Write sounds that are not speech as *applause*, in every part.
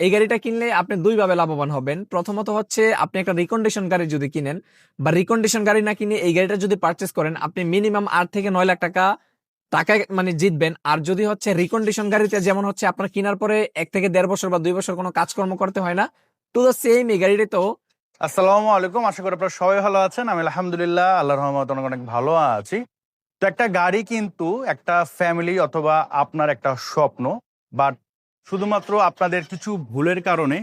এই গাড়িটা কিনলে আপনি দুইভাবে লাভবান হবেন। প্রথমত হচ্ছে, আপনি একটা রিকন্ডিশন গাড়ি যদি কিনেন, বা রিকন্ডিশন গাড়ি না কিনে এই গাড়িটা যদি পারচেস করেন, আপনি মিনিমাম আট থেকে নয় লাখ টাকা টাকায় মানে জিতবেন। আর যদি হচ্ছে রিকন্ডিশন গাড়িতে যেমন হচ্ছে আপনার কেনার পরে এক থেকে দেড় বছর বা দুই বছর কোনো কাজকর্ম করতে হয় না টু দ্য সেম এই গাড়িটা তো আসসালামু আলাইকুম। আশা করি আপনারা সবাই ভালো আছেন। আমি আলহামদুলিল্লাহ আল্লাহ রহমত অনেক অনেক ভালো আছি। তো একটা গাড়ি কিন্তু একটা ফ্যামিলি অথবা আপনার একটা স্বপ্ন বাট শুধুমাত্র আপনাদের কিছু ভুলের কারণে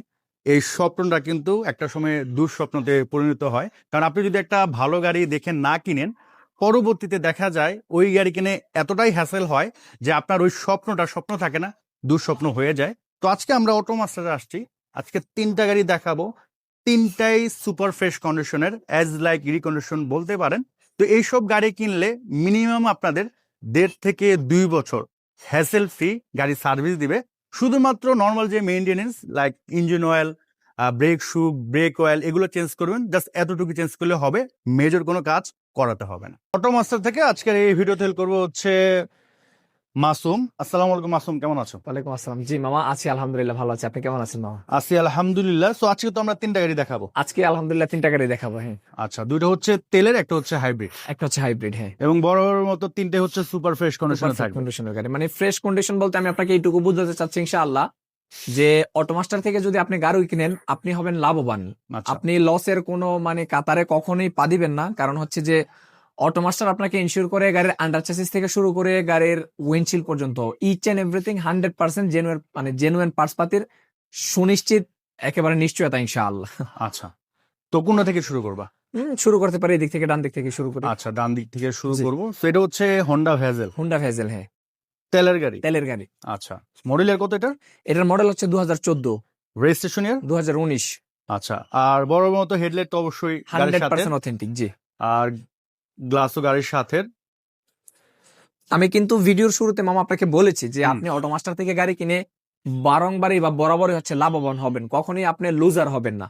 এই স্বপ্নটা কিন্তু একটা সময় দুঃস্বপ্নতে পরিণত হয়। কারণ আপনি যদি একটা ভালো গাড়ি দেখে না কিনেন, পরবর্তীতে দেখা যায় ওই গাড়ি কিনে এতটাই হ্যাসেল হয় যে আপনার ওই স্বপ্নটা স্বপ্ন থাকে না, দুঃস্বপ্ন হয়ে যায়। তো আজকে আমরা অটো মাস্টারে আসছি। আজকে তিনটা গাড়ি দেখাবো। তিনটাই সুপার ফ্রেশ কন্ডিশনের অ্যাজ লাইক রিকন্ডিশন বলতে পারেন। তো এইসব গাড়ি কিনলে মিনিমাম আপনাদের দেড় থেকে দুই বছর হ্যাসেল ফ্রি গাড়ি সার্ভিস দিবে। শুধুমাত্র নর্মাল যে maintenance like engine oil brake shoe brake oil এগুলো চেঞ্জ করবেন। জাস্ট এতটুকু চেঞ্জ করলে হবে। মেজর কোনো কাজ করাতে হবে না। অটো মাস্টার থেকে আজকের এই ভিডিও হেল্প করব হচ্ছে মাসুম আসসালামু আলাইকুম মাসুম কেমন আছো? ওয়ালাইকুম আসসালাম। জি মামা আছি আলহামদুলিল্লাহ ভালো আছি। আপনি কেমন আছেন মামা? আছি আলহামদুলিল্লাহ। সো আজকে তো আমরা তিনটা গাড়ি দেখাবো। আজকে আলহামদুলিল্লাহ তিনটা গাড়ি দেখাবো হ্যাঁ। আচ্ছা দুইটা হচ্ছে তেলের একটা হচ্ছে হাইব্রিড একটা হচ্ছে হাইব্রিড হ্যাঁ। এবং বড় বড় মতো তিনটে হচ্ছে সুপার ফ্রেশ কন্ডিশনে থাকবে। কন্ডিশনের গাড়ি। মানে ফ্রেশ কন্ডিশন বলতে আমি আপনাকে এইটুকু বুঝাতে চাচ্ছি ইনশাআল্লাহ যে অটোমাস্টার থেকে যদি আপনি গাড়ি কিনেন আপনি হবেন লাভবান। আচ্ছা। আপনি লসের কোনো মানে কাতারে কখনোই পা দিবেন না। কারণ হচ্ছে যে অটোমাস্টার আপনাকে ইনশিওর করে গাড়ির আন্ডার চেসিস থেকে শুরু করে গাড়ির উইন্ডশিল পর্যন্ত। Each and everything hundred percent genuine মানে জেনুয়েন পার্টস পাতির সুনিশ্চিত একেবারে নিশ্চয়তা ইনশাআল্লাহ। আচ্ছা তো কোনটা থেকে শুরু করবা? হুম, শুরু করতে পারি এদিক থেকে ডান দিক থেকে শুরু করি। আচ্ছা ডান দিক থেকে শুরু। করব। সেটা হচ্ছে হন্ডা ভেজেল হুন্ডা ভেজেল হ্যাঁ। তেলের গাড়ি? তেলের গাড়ি। আচ্ছা মডেলের কত এটা? এটার মডেল হচ্ছে দু হাজার চোদ্দ। রেজিস্ট্রেশন ইয়ার দু হাজার উনিশ। আচ্ছা আর বড় মতো হেডলাইট তো অবশ্যই গাড়ির হান্ড্রেড সাথে পার্সেন্ট অথেন্টিক জি। আর গ্লাসও গাড়ির সাথে আমি কিন্তু ভিডিওর শুরুতে মামা আপনাকে বলেছি যে। আপনি অটোমাস্টার থেকে গাড়ি কিনে বারংবারই বা বরাবরই হচ্ছে লাভবান হবেন কখনোই আপনি লুজার হবেন না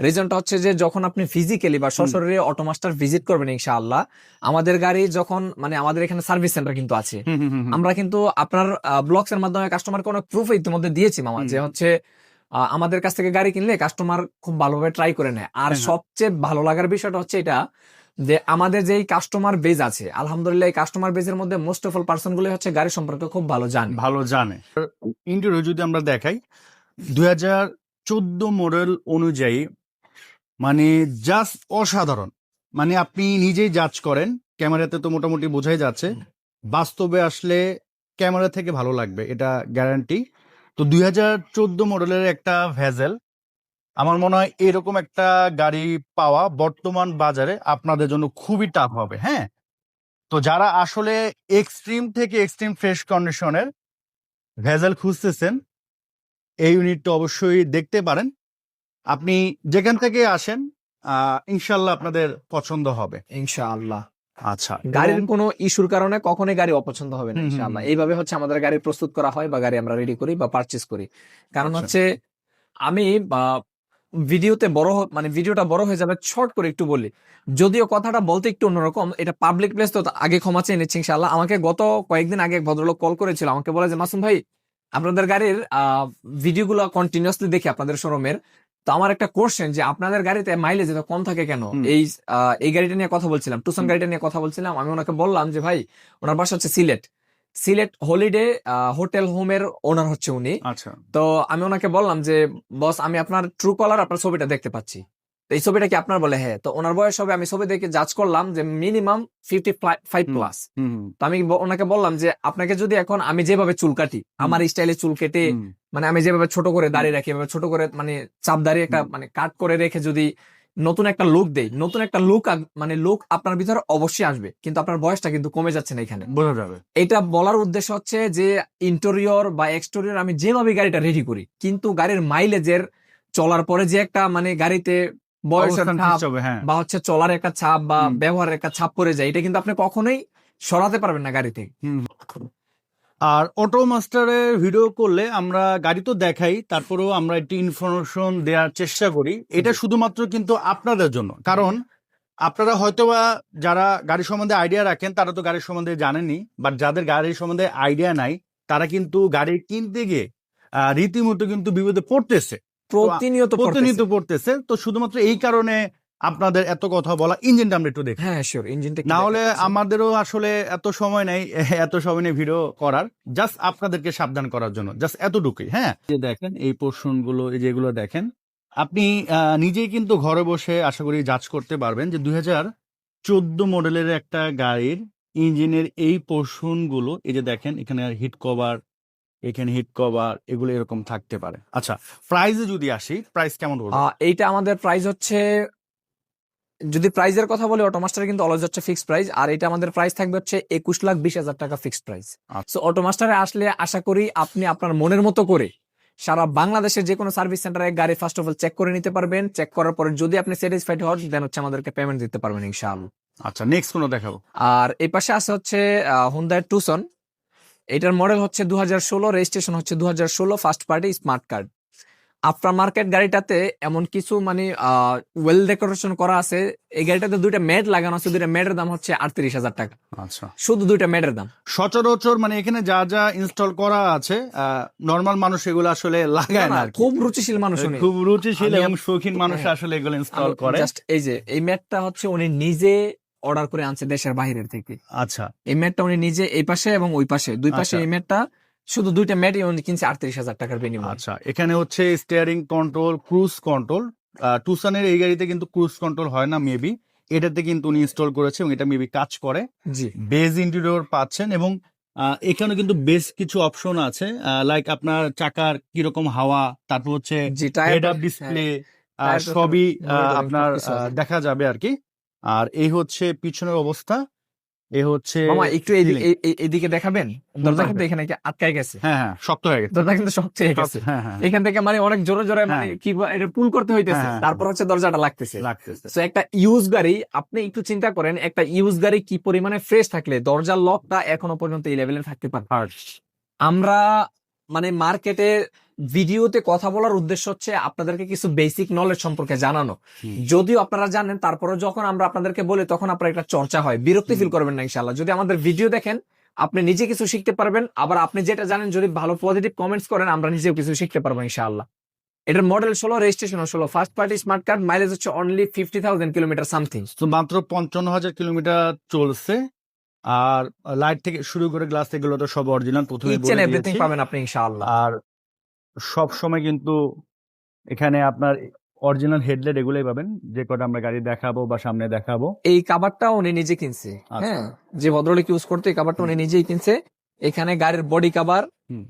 রিজনটা হচ্ছে যে যখন আপনি ফিজিক্যালি বা সশরীরে অটোমাস্টার ভিজিট করবেন ইনশাআল্লাহ আমাদের গাড়ি যখন মানে আমাদের এখানে সার্ভিস সেন্টার কিন্তু আছে। আমরা কিন্তু আপনার ব্লগস এর মাধ্যমে কাস্টমারকে অনেক প্রুফ ইতিমধ্যে দিয়েছি মামা যে হচ্ছে আমাদের কাছ থেকে গাড়ি কিনলে কাস্টমার খুব ভালোভাবে ট্রাই করে নেয় আর হ্যাঁ, হ্যাঁ। সবচেয়ে ভালো লাগার বিষয়টা হচ্ছে এটা যে আমাদের যেই কাস্টমার বেজ আছে আলহামদুলিল্লাহ এই কাস্টমার বেজের মধ্যে মোস্ট অফ অল পার্সনগুলো হচ্ছে গাড়ি সম্পর্কে খুব ভালো জানে। ভালো জানে। ইন্টারভিউ যদি আমরা দেখাই দুই হাজার চোদ্দ মডেল অনুযায়ী মানে জাস্ট অসাধারণ। মানে আপনি নিজেই জাজ করেন ক্যামেরাতে তো মোটামুটি বোঝাই যাচ্ছে। বাস্তবে আসলে ক্যামেরা থেকে ভালো লাগবে এটা গ্যারান্টি তো দুই হাজার চোদ্দ মডেলের একটা ভেজেল আমার মনে হয় এরকম একটা গাড়ি পাওয়া বর্তমান বাজারে আপনাদের জন্য খুবই টাফ হবে হ্যাঁ? তো যারা আসলে এক্সট্রিম থেকে এক্সট্রিম ফ্রেশ কন্ডিশনের ভেজাল খুঁজতেছেন এই ইউনিটটা অবশ্যই দেখতে পারেন। আপনি যেখান থেকে আসেন আহ, ইনশাল্লাহ আপনাদের পছন্দ হবে। ইনশাআল্লাহ। আচ্ছা গাড়ির কোনো ইস্যুর কারণে কখনোই গাড়ি অপছন্দ হবে না ইনশাআল্লাহ। এইভাবে হচ্ছে আমাদের গাড়ি প্রস্তুত করা হয় বা গাড়ি আমরা রেডি করি বা পারচেস করি। কারণ আচ্ছা। হচ্ছে আমি ভিডিওতে বড় মানে ভিডিওটা বড় হয়ে যাবে শর্ট করে একটু বলি। যদিও কথাটা বলতে একটু অন্যরকম এটা পাবলিক প্লেস তো আগে ক্ষমা চেয়ে নিচ্ছি ইনশাআল্লাহ। আমাকে গত কয়েকদিন আগে এক ভদ্রলোক কল করেছিল আমাকে বলে যে মাসুম ভাই আপনাদের গাড়ির ভিডিওগুলো কন্টিনিউসলি দেখি আপনাদের শোরুমের তো আমার একটা কোশ্চেন যে আপনাদের গাড়িতে মাইলেজ এত কম থাকে কেন? এই এই গাড়িটা নিয়ে কথা বলছিলাম টুসন গাড়িটা নিয়ে কথা বলছিলাম। আমি ওনাকে বললাম যে ভাই ওনার বাসা হচ্ছে সিলেট। সিলেট হলিডে হোটেল হোমের ওনার হচ্ছে উনি। আচ্ছা। তো আমি ওনাকে বললাম যে বস আমি আপনার ট্রু কলার আপনার ছবিটা দেখতে পাচ্ছি। তো এই ছবিটা কি আপনার বলে? হ্যাঁ। তো ওনার বয়স হবে আমি ছবি দেখে জাজ করলাম যে মিনিমাম ফিফটি ফাইভ। প্লাস তো আমি ওনাকে বললাম যে আপনাকে যদি এখন আমি যেভাবে চুল কাটি আমার স্টাইলে চুল কেটে মানে আমি যেভাবে ছোট করে দাঁড়িয়ে রাখি এভাবে ছোট করে মানে চাপ দাঁড়িয়ে একটা মানে কাট করে রেখে যদি নতুন একটা লোক দেই নতুন একটা লোক মানে লোক আপনার ভিতরে অবশ্যই আসবে কিন্তু আপনার বয়সটা কিন্তু কমে যাচ্ছে না এখানে। বোঝা যাবে। এটা বলার উদ্দেশ্য হচ্ছে যে ইন্টেরিয়র বা এক্সটেরিয়র আমি যেভাবে গাড়িটা রেডি করি কিন্তু গাড়ির মাইলেজের চলার পরে যে একটা মানে গাড়িতে বয়সের ছাপ হ্যাঁ। বা হচ্ছে চলার একটা ছাপ বা ব্যবহারের একটা ছাপ পড়ে যায় এটা কিন্তু আপনি কখনোই সরাতে পারবেন না গাড়িতে। আর অটো মাস্টারের ভিডিও করলে আমরা গাড়ি তো দেখাই তারপরেও আমরা একটি ইনফরমেশন দেওয়ার চেষ্টা করি। এটা শুধুমাত্র কিন্তু আপনাদের জন্য। কারণ আপনারা হয়তোবা যারা গাড়ি সম্বন্ধে আইডিয়া রাখেন তারা তো গাড়ির সম্বন্ধে জানেনই। বাট যাদের গাড়ির সম্বন্ধে আইডিয়া নাই তারা কিন্তু গাড়ি কিনতে গিয়ে রীতিমতো কিন্তু বিপদে পড়তেছে। প্রতিনিয়ত প্রতিনিয়ত। পড়তেছে। তো শুধুমাত্র এই কারণে আপনাদের এত কথা বলা ইঞ্জিনটা আমরা একটু দেখি। হ্যাঁ শিওর ইঞ্জিনটা না হলে আমাদেরও আসলে এত সময় নেই *laughs* এত সময় নেই ভিডিও করার। জাস্ট আপনাদেরকে সাবধান করার জন্য জাস্ট এতটুকুই হ্যাঁ? যে দেখেন এই পোর্শনগুলো এই যেগুলো দেখেন আপনি নিজেই কিন্তু ঘরে বসে আশা করি যাচ করতে পারবেন যে দুই হাজার চোদ্দ মডেলের একটা গাড়ির ইঞ্জিনের এই পোর্শনগুলো এই যে দেখেন এখানে হিট কভার এখানে হিট কভার এগুলো এরকম থাকতে পারে। আচ্ছা প্রাইসে যদি আসি প্রাইস কেমন পড়বে? এইটা আমাদের প্রাইস হচ্ছে যদি প্রাইজের কথা বলি অটোমাস্টার কিন্তু অলওয়েজ হচ্ছে ফিক্সড প্রাইস আর এটা আমাদের প্রাইস থাকবে হচ্ছে একুশ লাখ বিশ হাজার টাকা ফিক্সড প্রাইস। সো অটোমাস্টারে আসলে আশা করি আপনি আপনার মনের মতো করে সারা বাংলাদেশের যে কোনো সার্ভিস সেন্টারে গাড়ি ফার্স্ট অফ অল চেক করে নিতে পারবেন। চেক করার পরে যদি আপনি স্যাটিসফাইড হন দেন হচ্ছে আমাদেরকে পেমেন্ট দিতে পারবেন ইনশাআল্লাহ। আচ্ছা নেক্সট কোনো দেখাবো? আর এই পাশে আছে হচ্ছে হুন্দাই টুসন এটার মডেল হচ্ছে দু হাজার ষোলো রেজিস্ট্রেশন হচ্ছে দু হাজার ষোলো first party smart card after market গাড়িটাতে এমন কিছু মানে ওয়েল ডেকোরেশন করা আছে। এই গাড়িটাতে দুইটা ম্যাট লাগানো আছে। দুইটা ম্যাটের দাম হচ্ছে আটত্রিশ হাজার টাকা। আচ্ছা। শুধু দুইটা ম্যাটের দাম। সচরাচর মানে এখানে যা যা ইনস্টল করা আছে নর্মাল মানুষ এগুলো আসলে লাগায় না খুব রুচিশীল মানুষ খুব রুচিশীল এবং শৌখিন মানুষ। আসলে এগুলো ইনস্টল করে। জাস্ট এই যে এই ম্যাটটা হচ্ছে উনি নিজে অর্ডার করে আনছে দেশের বাইরের থেকে। আচ্ছা। এই ম্যাটটা উনি নিজে এই পাশে এবং ওই পাশে। দুই পাশে আচ্ছা। এই ম্যাটটা শুধু দুইটা ম্যাটই উনি কিনছে আটত্রিশ হাজার টাকার বিনিময়ে। আচ্ছা এখানে হচ্ছে স্টিয়ারিং কন্ট্রোল ক্রুজ কন্ট্রোল টুসানের এই গাড়িতে কিন্তু ক্রুজ কন্ট্রোল হয় না মেবি এটাতে কিন্তু উনি ইনস্টল করেছে এবং এটা মেবি কাজ করে। জি। বেজ ইন্টেরিয়র পাচ্ছেন এবং এখানে কিন্তু বেশ কিছু অপশন আছে। লাইক আপনার চাকার কীরকম হাওয়া তারপর হচ্ছে হেড আপ ডিসপ্লে সবই আপনার দেখা যাবে আর কি। আর এই হচ্ছে পিছনের অবস্থা। এ হচ্ছে মামা একটু এদিকে দেখাবেন। দরজা কিন্তু এখানে কি আটকায় গেছে। হ্যাঁ হ্যাঁ শক্ত হয়ে গেছে। দরজা কিন্তু শক্ত হয়ে গেছে। হ্যাঁ হ্যাঁ। এখান থেকে মানে অনেক জোরে জোরে মানে। কি এটা পুল করতে হইতেছে। তারপর হচ্ছে দরজাটা লাগতেছে। লাগতেছে। তো একটা ইউজ গাড়ি আপনি একটু চিন্তা করেন একটা ইউজ গাড়ি কি পরিমাণে ফ্রেশ থাকলে দরজার লকটা এখনও পর্যন্ত এই লেভেলে থাকতে পারে? আমরা মানে মার্কেটে ভিডিওতে কথা বলার উদ্দেশ্য হচ্ছে আপনাদেরকে কিছু বেসিক নলেজ সম্পর্কে জানানো। যদিও আপনারা জানেন তারপরে যখন আমরা আপনাদেরকে বলি তখন আপনার একটা চর্চা হয় বিরক্তি ফিল করবেন না ইনশাল্লাহ যদি আমাদের ভিডিও দেখেন আপনি নিজে কিছু শিখতে পারবেন আবার আপনি যেটা জানেন যদি ভালো পজিটিভ কমেন্টস করেন আমরা নিজেও কিছু শিখতে পারব ইনশাআল্লাহ। এটার মডেল ষোলো রেজিস্ট্রেশন ষোলো। First party smart card mileage হচ্ছে only fifty thousand kilometre something মাত্র পঞ্চান্ন হাজার কিলোমিটার চলছে। আর লাইট থেকে শুরু করে গ্লাস এগুলো তো সব অরিজিনাল প্রথমে এন্ড এভরিথিং পাবেন আপনি ইনশাআল্লাহ। আর সব সময় কিন্তু এখানে আপনার অরিজিনাল হেডলাইট এগুলোই পাবেন। যে কটা আমরা গাড়ি দেখাবো বা সামনে দেখাবো। এই কাভারটা উনি নিজে কিনছে। আচ্ছা। হ্যাঁ যে ভদ্রলোক ইউজ করতে এই কাভারটা উনি নিজেই কিনছে। এখানে গাড়ির বডি কাভার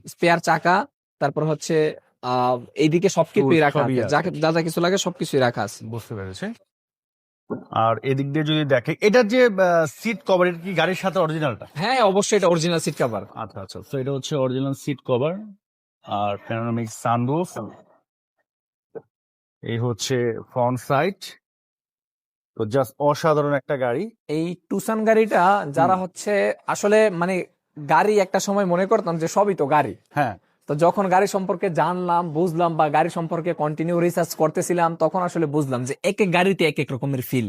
স্পেয়ার চাকা তারপর হচ্ছে আহ, এইদিকে সবকিছুই রাখা আছে। যা- যা যা কিছু লাগে সবকিছুই রাখা আছে। বুঝতে পেরেছে। আর এদিক দিয়ে যদি দেখে এটার যে সিট কভার এটা কি গাড়ির সাথে অরিজিনালটা হ্যাঁ অবশ্যই এটা অরিজিনাল সিট কাভার আচ্ছা আচ্ছা তো এটা হচ্ছে অরিজিনাল সিট কভার আর প্যানোরামিক সানরুফ এই হচ্ছে ফ্রন্ট সাইড তো জাস্ট অসাধারণ একটা গাড়ি। এই টুসান গাড়িটা যারা হচ্ছে আসলে মানে গাড়ি একটা সময় মনে করতাম যে সবই তো গাড়ি। হ্যাঁ। তো যখন গাড়ি সম্পর্কে জানলাম বুঝলাম বা গাড়ি সম্পর্কে কন্টিনিউ রিসার্চ করতেছিলাম তখন আসলে বুঝলাম যে এক এক গাড়িতে এক এক রকমের ফিল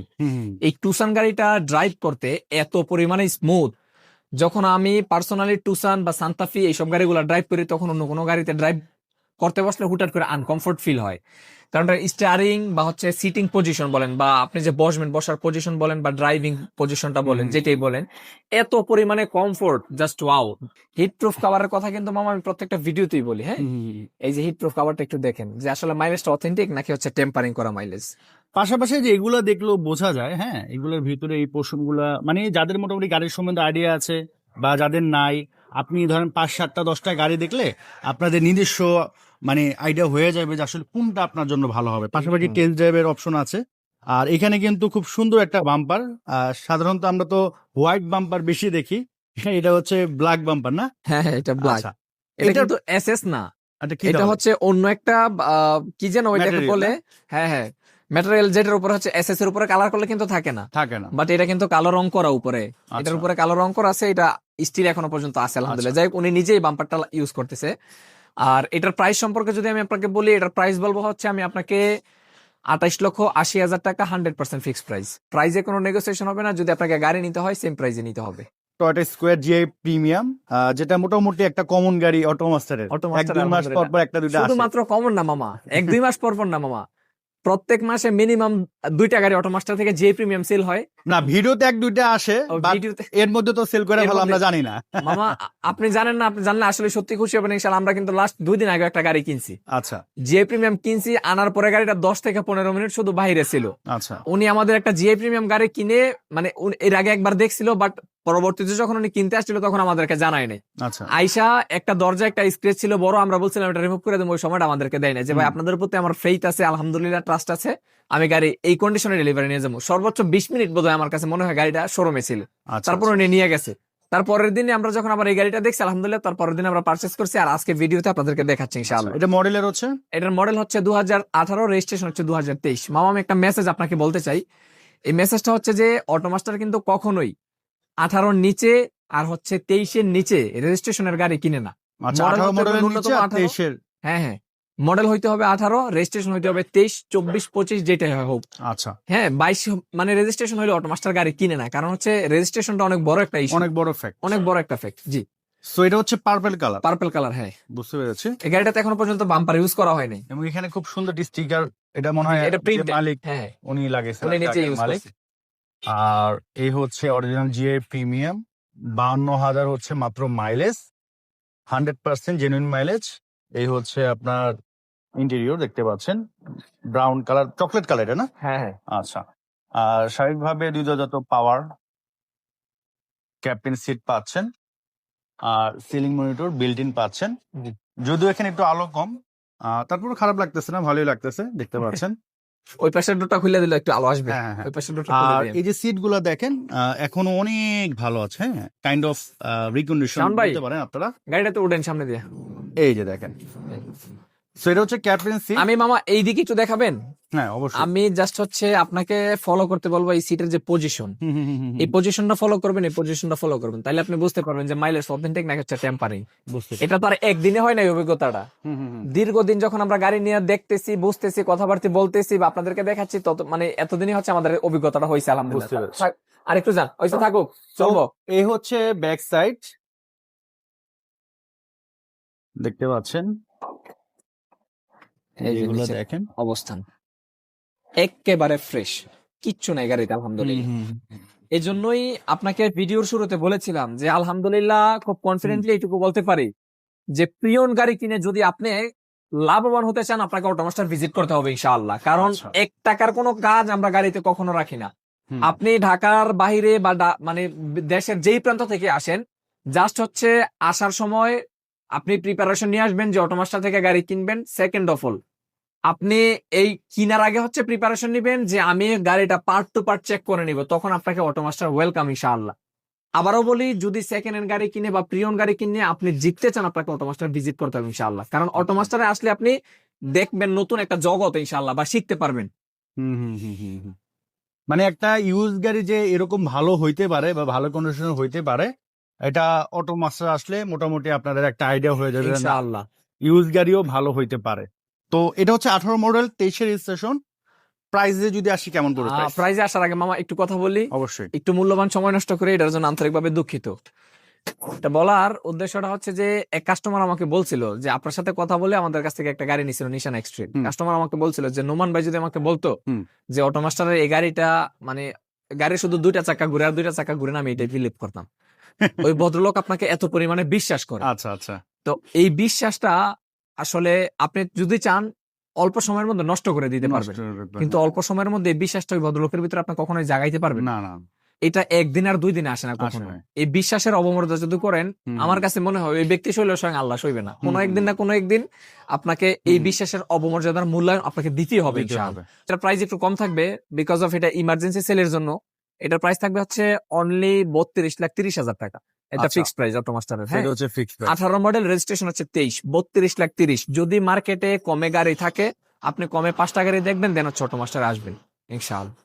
এই টুসান গাড়িটা ড্রাইভ করতে এত পরিমাণে স্মুথ যখন আমি পার্সোনালি টুসান বা সান্তাফি এইসব গাড়িগুলো ড্রাইভ করি তখন অন্য কোনো গাড়িতে ড্রাইভ করতে বসলে হুটাট করে আনকমফোর্ট ফিল হয়। কারণ স্টারিং বা হচ্ছে সিটিং পজিশন বলেন বা আপনি যে বসবেন বসার পজিশন বলেন বা ড্রাইভিং পজিশনটা বলেন। যেটাই বলেন এত পরিমাণে comfort just wow heat proof কাভারের কথা কিন্তু মামা আমি প্রত্যেকটা ভিডিওতেই বলি হ্যাঁ? এই যে হিট প্রুফ কাভারটা একটু দেখেন যে আসলে মাইলেজটা অথেন্টিক নাকি হচ্ছে টেম্পারিং করা মাইলেজ পাশাপাশি যে এগুলো দেখলেও বোঝা যায় হ্যাঁ? এগুলোর ভিতরে এই পোর্শনগুলা মানে যাদের মোটামুটি গাড়ির সম্বন্ধে আইডিয়া আছে বা যাদের নাই আপনি ধরেন পাঁচ সাতটা দশটা গাড়ি দেখলে আপনাদের নিজস্ব মানে আইডিয়া হয়ে যাবে যে আসলে কোনটা আপনার জন্য ভালো হবে। পাশাপাশি টেস্ট ড্রাইভের অপশন আছে। আর এখানে কিন্তু খুব সুন্দর একটা বাম্পার সাধারণত আমরা তো হোয়াইট বাম্পার বেশি দেখি। এটা হচ্ছে ব্ল্যাক বাম্পার না? হ্যাঁ হ্যাঁ এটা ব্ল্যাক আচ্ছা। এটা কিন্তু এসএস না। এটা কি এটা হচ্ছে অন্য একটা কি যেন ওইটাকে বলে? হ্যাঁ হ্যাঁ। ম্যাটেরিয়াল যেটার উপরে হচ্ছে এসএস এর উপরে কালার করলে কিন্তু থাকে না। থাকে না। বাট এটা কিন্তু কালো রং করা উপরে। এটার আচ্ছা। উপরে কালো রং করা আছে এটা স্টিল এখনও পর্যন্ত আছে আলহামদুলিল্লাহ। আচ্ছা। যাই উনি নিজেই বাম্পারটা ইউজ করতেছে। আর এটার প্রাইস সম্পর্কে যদি আমি আপনাকে বলি এটার প্রাইস বলব হচ্ছে আমি আপনাকে আঠাইশ লক্ষ আশি হাজার টাকা হান্ড্রেড পার্সেন্ট ফিক্স প্রাইস প্রাইজে কোনো নেগোসিয়েশন হবে না যদি আপনাকে গাড়ি নিতে হয় সেম প্রাইজে নিতে হবে। টয়টা স্কোয়ার জিআই প্রিমিয়াম যেটা মোটামুটি একটা কমন গাড়ি অটোমাস্টারের Auto এক দুই মাস পর পর একটা দুইটা শুধুমাত্র কমন না মামা। এক দুই মাস পর পর না মামা। প্রত্যেক মাসে মিনিমাম দুইটা গাড়ি অটোমাস্টার থেকে যে প্রিমিয়াম সেল হয়। না ভিডিওতে এক দুইটা আসে এর মধ্যে তো সেল করে ভালো আমরা জানি না। মামা আপনি জানেন না আপনি জানলে আসলে সত্যি খুশি হবেন ইনশাল্লাহ আমরা কিন্তু লাস্ট দুই দিন আগে একটা গাড়ি কিনছি। আচ্ছা। যে প্রিমিয়াম কিনছি আনার পরে গাড়িটা দশ থেকে পনেরো মিনিট শুধু বাইরে ছিল। আচ্ছা। উনি আমাদের একটা জিআই প্রিমিয়াম গাড়ি কিনে মানে এর আগে একবার দেখছিল বাট পরবর্তীতে যখন উনি কিনতে আসছিল তখন আমাদেরকে জানায় নাই। আচ্ছা। আইসা একটা দরজা একটা স্ক্রেচ ছিল বড় আমরা বলছিলাম এটা রিমুভ করে দেবো ওই সময়টা আমাদেরকে দেয় না যে ভাই আপনাদের প্রতি আমার ফেইথ আছে আলহামদুলিল্লাহ ট্রাস্ট আছে আমি গাড়ি এই কন্ডিশনে ডেলিভারি নিয়ে যাব। সর্বোচ্চ বিশ মিনিট বোধহয় আমার কাছে মনে হয় গাড়িটা শোরুমে ছিল। আচ্ছা তারপর উনি নিয়ে গেছে। তারপরের দিনে আমরা যখন আবার এই গাড়িটা দেখছি আলহামদুলিল্লাহ তারপরের দিন আমরা পার্চেস করছি আর আজকে ভিডিওতে আপনাদেরকে দেখাচ্ছি ইনশাআল্লাহ। আচ্ছা, এটা মডেলের হচ্ছে? এটার মডেল হচ্ছে দু হাজার আঠারো রেজিস্ট্রেশন হচ্ছে দু হাজার তেইশ। মামা আমি একটা মেসেজ আপনাকে বলতে চাই। এই মেসেজটা হচ্ছে যে অটোমাস্টার কিন্তু কখনোই আঠারোর নিচে আর হচ্ছে তেইশের নিচে রেজিস্ট্রেশনের গাড়ি কিনে না। আচ্ছা Model আঠারো হতে হবে মডেলের নিচে আর 18 তেইশের? হ্যাঁ হ্যাঁ। মডেল হইতে হবে আঠারো রেজিস্ট্রেশন হইতে হবে তেইশ চব্বিশ পঁচিশ যেটাই হয় হোক। আচ্ছা। হ্যাঁ বাইশ মানে রেজিস্ট্রেশন হলে অটোমাস্টার গাড়ি কিনে না কারণ হচ্ছে রেজিস্ট্রেশনটা অনেক বড় একটা অনেক বড় ফ্যাক্ট অনেক বড় একটা ফ্যাক্ট জি। সো এটা হচ্ছে পার্পল কালার পার্পল কালার হ্যাঁ। বুঝতে পেরেছি। এই গাড়িটাতে এখনও পর্যন্ত বাম্পার ইউজ করা হয়নি। এবং এখানে খুব সুন্দর স্টিকার এটা মনে হয় এটা প্রিন্ট মালিক হ্যাঁ। উনি লাগিয়েছেন উনি নিচে ইউজ মালিক। আর এই হচ্ছে অরিজিনাল জিএ প্রিমিয়াম বাহান্ন হাজার হচ্ছে মাত্র mileage hundred percent genuine mileage এই হচ্ছে আপনার ইন্টেরিয়র দেখতে পাচ্ছেন। ব্রাউন কালার চকলেট কালার এটা না? হ্যাঁ হ্যাঁ। আচ্ছা। আর স্বাভাবিকভাবে দ্বিতীয়ত পাওয়ার ক্যাপ্টেন সিট পাচ্ছেন আর সিলিং মনিটর বিল্ট ইন পাচ্ছেন যদিও এখানে একটু আলো কম তারপর খারাপ লাগতেছে না ভালোই লাগতেছে দেখতে পাচ্ছেন। *laughs* ওই পাশের ডোরটা খুলে দিলে একটু আলো আসবে। হ্যাঁ, হ্যাঁ। ওই পাশের ডোরটা আর এই যে সিটগুলা দেখেন এখনও অনেক ভালো আছে হ্যাঁ। Kind of recondition. বলতে পারেন আপনারা। গাড়িটাতে উঠেন সামনে দিয়ে। এই যে দেখেন। সো এটা হচ্ছে ক্যাপ্টেন সিট আমি মামা এই দিকে একটু দেখাবেন? হ্যাঁ অবশ্যই। আমি জাস্ট হচ্ছে আপনাকে ফলো করতে বলব এই সিটের যে পজিশন এই পজিশনটা ফলো করবেন এই পজিশনটা ফলো করবেন। তাহলে আপনি বুঝতে পারবেন যে মাইলেজ অথেন্টিক না হচ্ছে টেম্পারিং এটা তো আর একদিনে হয় না এই অভিজ্ঞতাটা। দীর্ঘদিন যখন আমরা গাড়ি নিয়ে দেখতেছি বুঝতেছি কথাবার্তা বলতেছি বা আপনাদেরকে দেখাচ্ছি তত মানে এতদিনই হচ্ছে আমাদের অভিজ্ঞতাটা হয়েছে আলহামদুলিল্লাহ। থাক, আরেকটু যান ওইসে থাকুক চলবো। এই হচ্ছে ব্যাক সাইড দেখতে পাচ্ছেন? এগুলো দেখেন। অবস্থান। একেবারে ফ্রেশ কিচ্ছু নাই গাড়িতে আলহামদুলিল্লাহ। এই জন্যই আপনাকে ভিডিওর শুরুতে বলেছিলাম যে আলহামদুলিল্লাহ খুব কনফিডেন্টলি এইটুকু বলতে পারি যে প্রিয়ন গাড়ি কিনে যদি আপনি লাভবান হতে চান আপনাকে অটোমাস্টার ভিজিট করতে হবে ইনশাআল্লাহ। কারণ আচ্ছা। এক টাকার কোনো কাজ আমরা গাড়িতে কখনো রাখি না। আপনি ঢাকার বাইরে বা মানে দেশের যেই প্রান্ত থেকে আসেন জাস্ট হচ্ছে আসার সময় আপনি প্রিপারেশন নিয়ে আসবেন যে অটোমাস্টার থেকে গাড়ি কিনবেন সেকেন্ড অফ অল আপনি এই কিনার আগে হচ্ছে প্রিপারেশন নিবেন যে আমি গাড়িটা পার্ট টু পার্ট চেক করে নিব তখন আপনাকে অটোমাস্টার ওয়েলকাম ইনশাআল্লাহ। আবারও বলি যদি সেকেন্ড হ্যান্ড গাড়ি কিনে বা প্রিয়ন গাড়ি কিনে আপনি জিততে চান আপনাকে অটোমাস্টার ভিজিট করতে হবে ইনশাআল্লাহ। কারণ অটোমাস্টারে আসলে আপনি দেখবেন নতুন একটা জগৎ ইনশাআল্লাহ বা শিখতে পারবেন। হুম, হুম, হুম, হুম, হুম। মানে একটা ইউজ গাড়ি যে এরকম ভালো হইতে পারে বা ভালো কন্ডিশনে হইতে পারে এটা অটো মাস্টার আসলে মোটামুটি আপনাদের একটা আইডিয়া হয়ে যাবে ইনশাআল্লাহ। ইউজ গাড়িও ভালো হইতে পারে। তো এটা হচ্ছে আঠারো মডেল তেইশের রেজিস্ট্রেশন প্রাইসে যদি আসি কেমন price? প্রাইজে আসার আগে মামা একটু কথা বলি। অবশ্যই। একটু মূল্যবান সময় নষ্ট করে এটার জন্য আন্তরিকভাবে দুঃখিত। এটা বলার উদ্দেশ্যটা হচ্ছে যে এক কাস্টমার আমাকে বলছিল যে আপনার সাথে কথা বলে আমাদের কাছ থেকে একটা গাড়ি নিছিল নিশান এক্সট্রিম কাস্টমার আমাকে বলছিল যে নোমান ভাই যদি আমাকে বলতো যে অটোমাস্টারের এই গাড়িটা মানে গাড়ি শুধু দুইটা চাকা ঘুরে আর দুইটা চাকা ঘুরে না আমি এটাই বিলিভ করতাম। *laughs* ওই ভদ্রলোক আপনাকে এত পরিমাণে বিশ্বাস করে। আচ্ছা আচ্ছা। তো এই বিশ্বাসটা আসলে আপনি যদি চান অল্প সময়ের মধ্যে নষ্ট করে দিতে পারবেন। কিন্তু অল্প সময়ের মধ্যে বিশ্বাসটা ওই ভদ্রলোকের ভিতরে আপনি কখনোই জাগাইতে পারবেন না। না এটা একদিন আর দুই দিনে আসে না কখনো। এই বিশ্বাসের অবমর্যাদা যদি করেন আমার কাছে মনে হয় এই ব্যক্তি শৈলের সঙ্গে আল্লাহ সইবে না। কোনো একদিন না কোনো একদিন আপনাকে এই বিশ্বাসের অবমর্যাদার মূল্যায়ন আপনাকে দিতেই হবে। এটার প্রাইস একটু কম থাকবে বিকজ অফ এটা ইমার্জেন্সি সেলের জন্য। এটার প্রাইস থাকবে হচ্ছে অনলি বত্রিশ লাখ তিরিশ হাজার টাকা। এটা। ফিক্সড প্রাইস অটো মাস্টার এটা হচ্ছে ফিক্সড আঠারো মডেল রেজিস্ট্রেশন হচ্ছে তেইশ বত্রিশ লাখ তিরিশ। যদি মার্কেটে কমে গাড়ি থাকে আপনি কমে পাঁচটা গাড়ি দেখবেন দেন ছোট মাস্টার আসবেন ইনশাআল্লাহ।